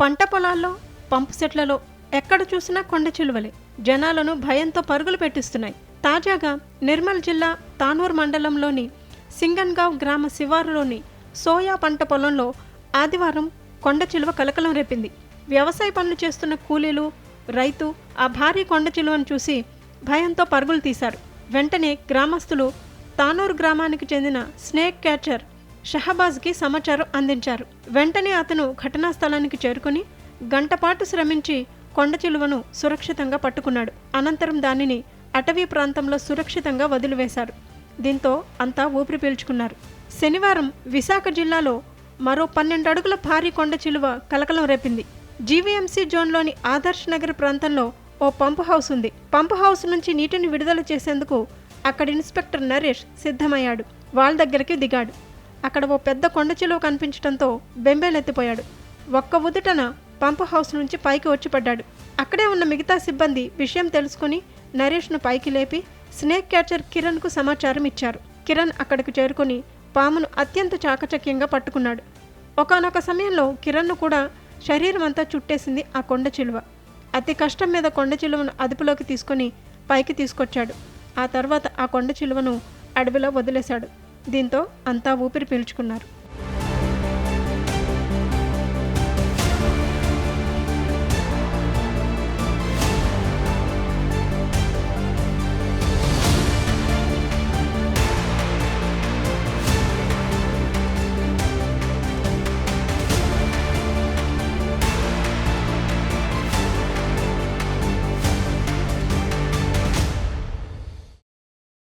పంట పొలాల్లో పంపు సెట్లలో ఎక్కడ చూసినా కొండ చిలువలే. జనాలను భయంతో పరుగులు పెట్టిస్తున్నాయి. తాజాగా నిర్మల్ జిల్లా తానూర్ మండలంలోని సింగన్గావ్ గ్రామ శివారులోని సోయా పంట పొలంలో ఆదివారం కొండ చిలువ కలకలం రేపింది. వ్యవసాయ పనులు చేస్తున్న కూలీలు రైతు ఆ భారీ కొండ చిలువను చూసి భయంతో పరుగులు తీశారు. వెంటనే గ్రామస్తులు తానూరు గ్రామానికి చెందిన స్నేక్ క్యాచర్ షహబాజ్కి సమాచారం అందించారు. వెంటనే అతను ఘటనా స్థలానికి చేరుకుని గంటపాటు శ్రమించి కొండ చిలువను సురక్షితంగా పట్టుకున్నాడు. అనంతరం దానిని అటవీ ప్రాంతంలో సురక్షితంగా వదిలివేశారు. దీంతో అంతా ఊపిరి పీల్చుకున్నారు. శనివారం విశాఖ జిల్లాలో మరో పన్నెండు అడుగుల భారీ కొండ చిలువ కలకలం రేపింది. జీవీఎంసీ జోన్లోని ఆదర్శ్ నగర్ ప్రాంతంలో ఓ పంపు హౌస్ ఉంది. పంపు హౌస్ నుంచి నీటిని విడుదల చేసేందుకు అక్కడి ఇన్స్పెక్టర్ నరేష్ సిద్ధమయ్యాడు. వాళ్ళ దగ్గరికి దిగాడు. అక్కడ ఓ పెద్ద కొండ చిలువ కనిపించడంతో బెంబేలెత్తిపోయాడు ఒక్క ఉదుటన పంపు హౌస్ నుంచి పైకి వచ్చి పడ్డాడు. అక్కడే ఉన్న మిగతా సిబ్బంది విషయం తెలుసుకుని నరేష్ను పైకి లేపి స్నేక్ క్యాచర్ కిరణ్కు సమాచారం ఇచ్చారు. కిరణ్ అక్కడికి చేరుకుని పామును అత్యంత చాకచక్యంగా పట్టుకున్నాడు. ఒకానొక సమయంలో కిరణ్ను కూడా శరీరం అంతా చుట్టేసింది ఆ కొండ చిలువ. అతి కష్టం మీద కొండ చిలువను అదుపులోకి తీసుకొని పైకి తీసుకొచ్చాడు. ఆ తర్వాత ఆ కొండ చిలువను అడవిలో వదిలేశాడు. దీంతో అంతా ఊపిరి పీల్చుకున్నారు.